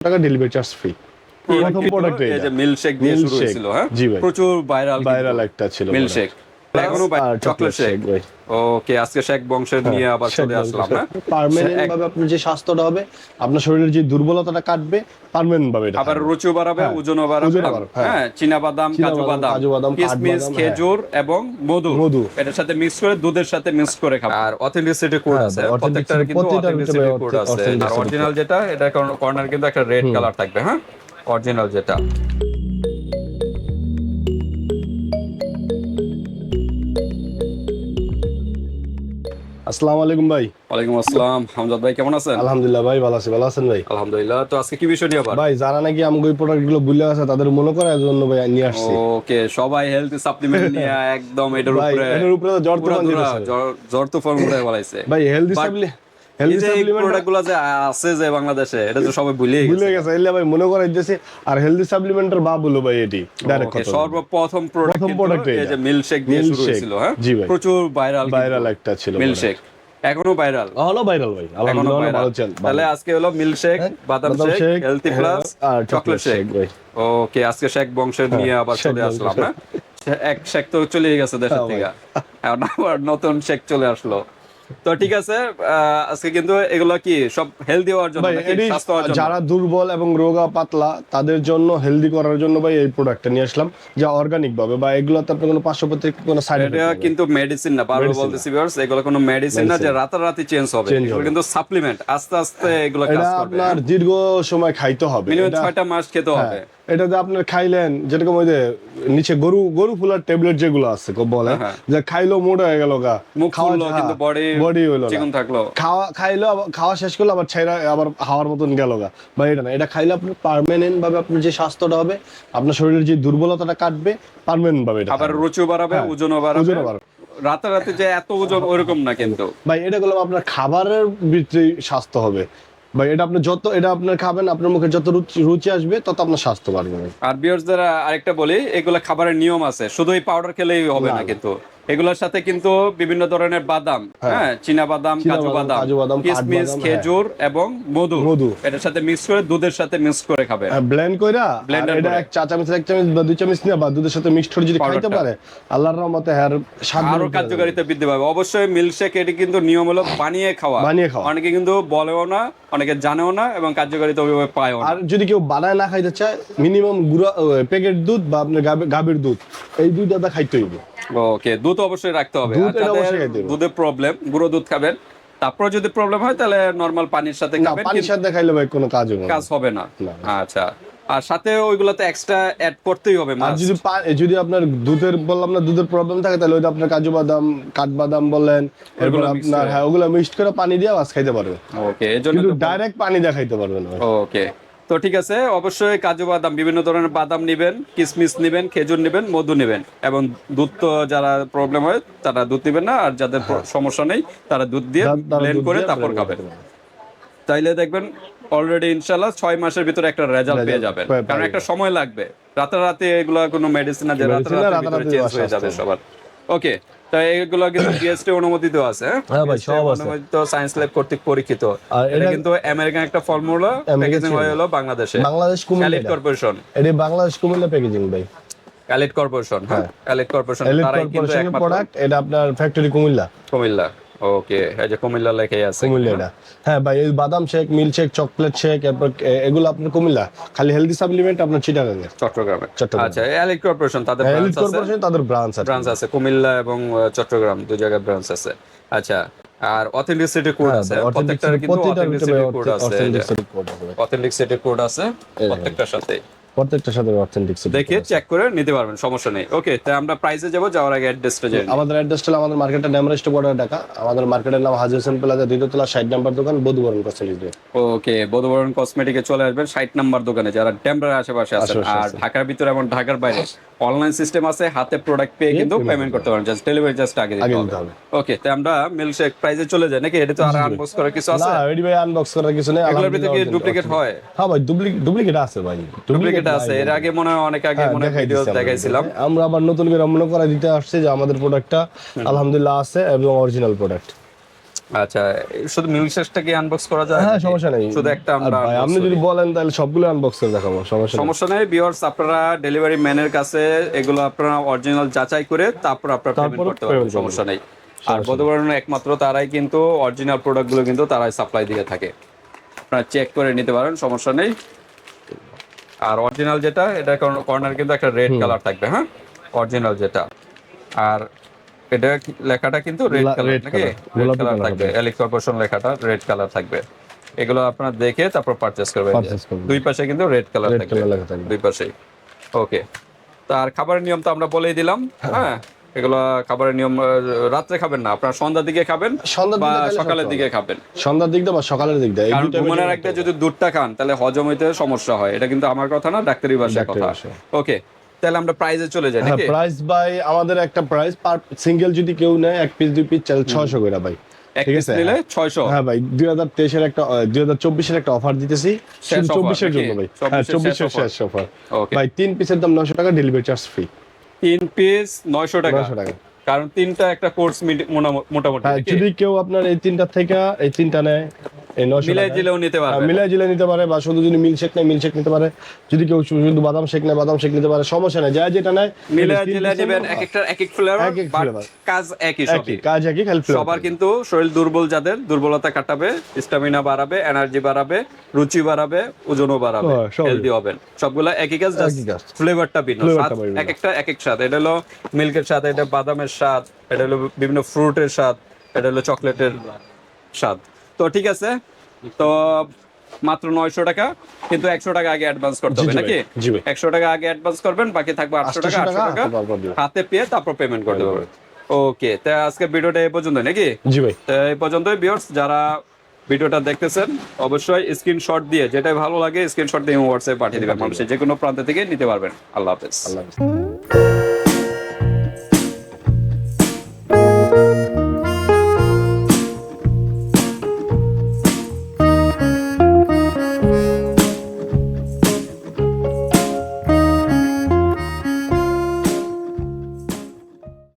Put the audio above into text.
টাকা delivery charge free প্রথম product এই যে। মিল্কশেক দিয়ে শুরু হয়েছিল হ্যাঁ? প্রচুর ভাইরাল ভাইরাল একটা ছিল মিল্কশেক এখনও চকলেট শেক ওকে আজকে শেক বংশের নিয়ে আবার চলে আসলাম হ্যাঁ? পার্মানেন্ট ভাবে আপনার যে স্বাস্থ্যটা হবে আপনার শরীরের যে দুর্বলতাটা কাটবে পার্মানেন্ট ভাবে আবার থাকবে। রুচি বাড়াবে হ্যাঁ, ওজনও বাড়াবে। হ্যাঁ। হ্যাঁ চীনা বাদাম কাজু বাদাম, কাজু বাদাম, কিশমিশ খেজুর এবং মধু। মধু। এটার সাথে মিক্স করে দুধের সাথে মিক্স করে খাবে। আর অথেন্টিসিটি কোড হ্যাঁ, আছে প্রত্যেকটার কিন্তু অথেন্টিসিটি কোড আছে। আর অরিজিনাল যেটা এটা কর্নার কিন্তু একটা রেড কালার থাকবে হ্যাঁ? অরিজিনাল যেটা। আসসালামু আলাইকুম ভাই। ওয়ালাইকুম আসসালাম। হামজাদ ভাই কেমন আছেন? আলহামদুলিল্লাহ ভাই ভালো আছি। ভালো আছেন ভাই? আলহামদুলিল্লাহ। তো আজকে কি বিষয় নিয়ে আবার? ভাই যারা নাকি আমাকে ওই প্রোডাক্টগুলো ভুলে আছে তাদের মনে করে জন্য ভাই নিয়ে আসছি। ওকে সবাই হেলথ সাপ্লিমেন্ট নিয়ে একদম এটার উপরে এটার উপরে তো জ্বর দিতেছে জ্বর- তো ফর্ম করে বলাইছে ভাই এই যে সাপ্লিমেন্ট প্রোডাক্ট যে আছে যে বাংলাদেশে এটা তো সবাই ভুলিয়ে গেছে। ভুলে গেছে। এলে ভাই মনে করে দিতেছি আর হেলদি সাপ্লিমেন্টের বা বলো ভাই এটি ডাইরেক্ট কথা সর্বপ্রথম প্রোডাক্ট প্রথম এই যে মিল্কশেক দিয়ে শুরু হয়েছিল হ্যাঁ? প্রচুর ভাইরাল ভাইরাল একটা ছিল মিল্কশেক এখনও ভাইরাল হলো ভাইরাল ভাই। আলহামদুলিল্লাহ ভালো চল তাহলে আজকে হলো মিল্কশেক বাদাম বাদাম শেক shake, হ্যাঁ, প্লাস আর চকলেট শেক ওকে আজকে শেক বংশের নিয়ে আবার চলে আসলাম বংশের। হ্যাঁ? এক শেক তো চলে গেছে দেশের হ্যাঁ, থেকে। এখন আবার নতুন শেক চলে আসলো। তো ঠিক আছে আজকে কিন্তু এগুলো কি সব হেলদি হওয়ার জন্য নাকি স্বাস্থ্য হওয়ার জন্য? যারা দুর্বল এবং রোগা পাতলা তাদের জন্য হেলদি করার জন্য ভাই এই প্রোডাক্টটা নিয়ে আসলাম যা অর্গানিক ভাবে। বা এগুলোতে আপনার কোনো পার্শ্ব প্রতিক্রিয়া কোনো সাইড এটা কিন্তু মেডিসিন না বারবার বলতেছি ভিউয়ার্স এগুলো কোনো মেডিসিন না যে রাতারাতি চেঞ্জ হবে। এগুলো কিন্তু সাপ্লিমেন্ট আস্তে আস্তে এগুলো কাজ করবে। আপনার দীর্ঘ সময় খাইতে হবে। মিনিমাম এটা- ছয়টা মাস খেতে হবে। হ্যাঁ, এটাতে আপনার খাইলেন যেরকম ওই যে নিচে গরু গরু ফুলার ট্যাবলেট যেগুলো আছে বলে হ্যাঁ। যে খাইলো মোটা হয়ে গেল গা। মুখ খাওয়া হ্যাঁ, কিন্তু বডি হইল চিকন থাকল। খাওয়া খাইলো খাওয়া শেষ করল আবার ছেড়া আবার হাওয়ার মতন গেল গা। বা এটা না এটা খাইলে আপনার পার্মানেন্ট ভাবে আপনার যে স্বাস্থ্যটা হবে আপনার শরীরের যে দুর্বলতাটা কাটবে পার্মানেন্ট ভাবে এটা আবার। রুচিও বাড়াবে হ্যাঁ, ওজনও বাড়াবে। ওজনও বাড়াবে। রাতারাতি যে এত ওজন ওইরকম না কিন্তু। ভাই এটা করলাম আপনার খাবারের ভিতরে স্বাস্থ্য হবে। ভাই এটা আপনি যত এটা আপনার খাবেন আপনার মুখে যত রুচি- রুচি আসবে তত আপনার স্বাস্থ্য বাড়বে আর বিয়ার্স দ্বারা আরেকটা বলি এগুলা খাবারের নিয়ম আছে। শুধু এই পাউডার খেলেই হবে না। কিন্তু। এগুলোর সাথে কিন্তু বিভিন্ন ধরনের বাদাম হ্যাঁ। চীনা বাদাম কাজু বাদাম, কিশমিশ কাঠবাদাম, খেজুর এবং মধু। মধু। এটার সাথে মিক্স করে দুধের সাথে মিক্স করে খাবে ব্লেন্ড কইরা আর এটা এক চা চামচ এক চামচ বা দুই চামচ নিয়ে বা দুধের সাথে মিক্সড করে যদি খাইতে পারে আল্লাহর রহমতে হ্যার স্বাদ আরও কার্যকারিতা বৃদ্ধি পাবে। অবশ্যই মিল্কশেক এটি কিন্তু নিয়ম হলো বানিয়ে খাওয়া। বানিয়ে খাওয়া। অনেকে কিন্তু বলেও না অনেকে জানেও না এবং কার্যকারিতা ওইভাবে পায়ও আর যদি কেউ বানায় না খাইতে চায় মিনিমাম গুঁড়া প্যাকেট দুধ বা আপনার গাভীর দুধ এই দুইটা খাইতে হইবে। ওকে দুধ অবশ্যই রাখতে হবে। দুধের প্রবলেম গুঁড়ো দুধ খাবেন তারপর যদি প্রবলেম হয় তাহলে নর্মাল পানির সাথে খাবেন পানির সাথে খাইলে ভাই কোনো কাজ হবে কাজ হবে না। আচ্ছা আর সাথে ওইগুলোতে এক্সট্রা অ্যাড করতেই হবে আর মাছ যদি যদি আপনার দুধের বললাম না দুধের প্রবলেম থাকে তাহলে ওইটা আপনার কাজু বাদাম কাঠবাদাম বললেন এরপর আপনার হ্যাঁ ওগুলো মিক্সড করে পানি দিয়ে মাছ খাইতে পারবে। ওকে এই জন্য ডাইরেক্ট পানি দিয়ে খাইতে পারবেন না ওকে তো ঠিক আছে অবশ্যই কাজু বাদাম বিভিন্ন ধরনের বাদাম নেবেন কিশমিশ নেবেন খেজুর নেবেন মধু নেবেন। এবং দুধ তো যারা প্রবলেম হয় তারা দুধ নেবেন না আর যাদের সমস্যা নেই তারা দুধ দিয়ে হ্যাঁ। ব্লেন্ড করে তারপর খাবেন। তাইলে দেখবেন অলরেডি ইনশাল্লাহ ছয় মাসের ভিতরে একটা রেজাল্ট পেয়ে যাবেন। কারণ একটা সময় লাগবে। রাতারাতি এগুলো কোনো মেডিসিন রাতারাতি রাতারাতি চেঞ্জ হয়ে যাবে সবার। ওকে তাই এগুলো কিন্তু জিএসটি অনুমোদিত আছে হ্যাঁ? ভাই, সব আছে। অনুমোদিত সায়েন্স ল্যাব কর্তৃক পরীক্ষিত। এটা কিন্তু আমেরিকান একটা ফর্মুলা প্যাকেজিং হয়ে হলো বাংলাদেশে। বাংলাদেশ কুমিল্লা। কর্পোরেশন এটা বাংলাদেশ কুমিল্লা প্যাকেজিং ভাই। কালেক্ট কর্পোরেশন হ্যাঁ? কালেক্ট কর্পোরেশন তারাই কিন্তু প্রোডাক্ট এটা আপনার ফ্যাক্টরি কুমিল্লা। কুমিল্লা। ওকে এই যে কুমিল্লা লেখাই আছে কুমিল্লা এটা হ্যাঁ ভাই এই বাদাম shake milk shake chocolate shake এরপর এগুলো আপনার কুমিল্লা। খালি হেলদি সাপ্লিমেন্ট আপনার চিটাগাঙ্গে চট্টগ্রামে। চট্টগ্রাম। আচ্ছা এলিট কর্পোরেশন তাদের ব্রাঞ্চ আছে? কর্পোরেশন তাদের ব্রাঞ্চ আছে। ব্রাঞ্চ আছে কুমিল্লা এবং চট্টগ্রাম দুই জায়গায় ব্রাঞ্চ আছে। আচ্ছা আর অথেন্টিসিটি কোড আছে। প্রত্যেকটার কিন্তু অথেন্টিসিটি কোড আছে। অথেন্টিসিটি কোড আছে প্রত্যেকটার সাথে। প্রত্যেকটার সাথে অথেন্টিক দেখে চেক করে নিতে পারবেন সমস্যা নেই। ওকে তাই আমরা প্রাইসে যাব যাওয়ার আগে অ্যাড্রেসটা জেনে। আমাদের অ্যাড্রেসটা আমাদের মার্কেটটা ড্যামরেস্ট বর্ডার ঢাকা আমাদের মার্কেটের নাম হাজি হোসেন প্লাজা দ্বিতীয়তলা ষাট নাম্বার দোকান বধুবরণ ওকে বোধবরণ কসমেটিকে চলে আসবেন ষাট নাম্বার দোকানে। যারা আশেপাশে আছেন আর ঢাকার ভিতরে এবং ঢাকার বাইরে অনলাইন সিস্টেম আছে হাতে প্রোডাক্ট পেয়ে কিন্তু পেমেন্ট করতে পারেন জাস্ট ডেলিভারি জাস্ট আগে দিতে হবে। ওকে তাই আমরা মিল্কশেক প্রাইসে চলে যাই। নাকি এটা তো আর আনবক্স করার কিছু আছে? না এডি ভাই আনবক্স করার কিছু নেই এগুলোর ভিতরে কি ডুপ্লিকেট হয়? হ্যাঁ ভাই ডুপ্লিকেট আছে ভাই। ডুপ্লিকেট আছে। এর আগে মনে হয় অনেক আগে হ্যাঁ, মনে ভিডিও দেখাইছিলাম। আমরা আবার নতুন করে মনে করা দিতে আসছে যে আমাদের প্রোডাক্টটা আলহামদুলিল্লাহ আছে এবং অরিজিনাল প্রোডাক্ট আচ্ছা শুধু মিল্ক শেকটা কি আনবক্স করা যায়? হ্যাঁ সমস্যা নেই। শুধু একটা আমরা আপনি যদি বলেন তাহলে সবগুলো আনবক্স করে দেখাবো সমস্যা নেই। সমস্যা নেই ভিউয়ার্স আপনারা ডেলিভারি ম্যানের কাছে এগুলো আপনারা অরিজিনাল যাচাই করে তারপর আপনারা পেমেন্ট করতে পারবেন সমস্যা নেই। আর একমাত্র তারাই কিন্তু অরিজিনাল প্রোডাক্টগুলো কিন্তু তারাই সাপ্লাই দিয়ে থাকে। আপনারা চেক করে নিতে পারেন সমস্যা নেই। আর অরিজিনাল যেটা এটা কর্নার কিন্তু একটা রেড কালার থাকবে হ্যাঁ? অরিজিনাল যেটা। আর এটা লেখাটা কিন্তু রেড কালার থাকে নাকি? রেড কালার থাকবে। এলিক কর্পোরেশন লেখাটা রেড কালার থাকবে। এগুলো আপনারা দেখে তারপর পারচেজ করবেন। দুই পাশে কিন্তু রেড কালার থাকবে। দুই পাশে ওকে তার খাবারের নিয়ম তো আমরা বলেই দিলাম হ্যাঁ? এগুলো খাবারের নিয়ম রাত্রে খাবেন না আপনার সন্ধ্যার দিকে খাবেন বা সকালের দিকে খাবেন। সন্ধ্যার দিক দিয়ে বা সকালের দিক দিয়ে এই কারণ ঘুমানোর বেশি যদি দুধটা খান তাহলে হজম হইতে সমস্যা হয়। এটা কিন্তু আমার কথা না ডাক্তারি ডাক্তারি কথা। ভাষায়। ওকে তাহলে আমরা প্রাইজে চলে যাই হ্যাঁ নাকি? প্রাইস বাই আমাদের একটা প্রাইস পার সিঙ্গেল যদি কেউ নেয় এক পিস দুই পিস চাল ছয়শো করে ভাই। ঠিক আছে? নিলে হ্যাঁ ভাই দুই হাজার তেইশের একটা দুই হাজার চব্বিশের একটা অফার দিতেছি? জন্য ভাই। হ্যাঁ 24 চব্বিশের শেষ অফার ভাই তিন পিসের দাম নশো টাকা ডেলিভারি চার্জ ফ্রি তিন পিস নয়শো টাকা। টাকা। কারণ তিনটা একটা কোর্স মোটামুটি। হ্যাঁ যদি কেউ আপনার এই তিনটা থেকে এই তিনটা নেয় মিলাই দিলেও নিতে মিলাই জিলে নিতে পারে বা শুধু যদি মিল শেক নেয় মিল শেক নিতে পারে। যদি কেউ শুধু বাদাম শেক নেয় বাদাম শেক নিতে পারে সমস্যা নেই যা যেটা নেয় মিলাই নেবেন এক একটা এক এক ফ্লেভার। কাজ একই সবই। কাজ একই খালি flavor সবার কিন্তু শরীর দুর্বল যাদের দুর্বলতা কাটাবে স্টামিনা বাড়াবে এনার্জি বাড়াবে রুচি বাড়াবে ওজনও বাড়াবে হ্যাঁ, হেলদি হবেন। সবগুলা একই কাজ কাজ। ফ্লেভারটা ভিন্ন। এক একটা এক এক স্বাদ। এটা হলো মিল্কের স্বাদ এটা বাদামের স্বাদ এটা হলো বিভিন্ন ফ্রুটের স্বাদ এটা হলো চকলেটের স্বাদ। তো ঠিক আছে তো মাত্র নয়শো টাকা কিন্তু একশো টাকা আগে অ্যাডভান্স করতে হবে নাকি। একশো টাকা আগে অ্যাডভান্স করবেন বাকি থাকবে আটশো টাকা আটশো টাকা। হাতে পেয়ে তারপর পেমেন্ট করতে পারবেন ওকে তা আজকে ভিডিওটা এই পর্যন্ত নাকি? জি ভাই। তো এই পর্যন্তই ভিউয়ার্স যারা ভিডিওটা দেখতেছেন অবশ্যই স্ক্রিনশট দিয়ে যেটাই ভালো লাগে স্ক্রিনশট দিয়ে হোয়াটসঅ্যাপে পাঠিয়ে দিবেন মানুষের যে কোনো প্রান্ত থেকে নিতে পারবেন। আল্লাহ হাফেজ। আল্লাহ হাফেজ।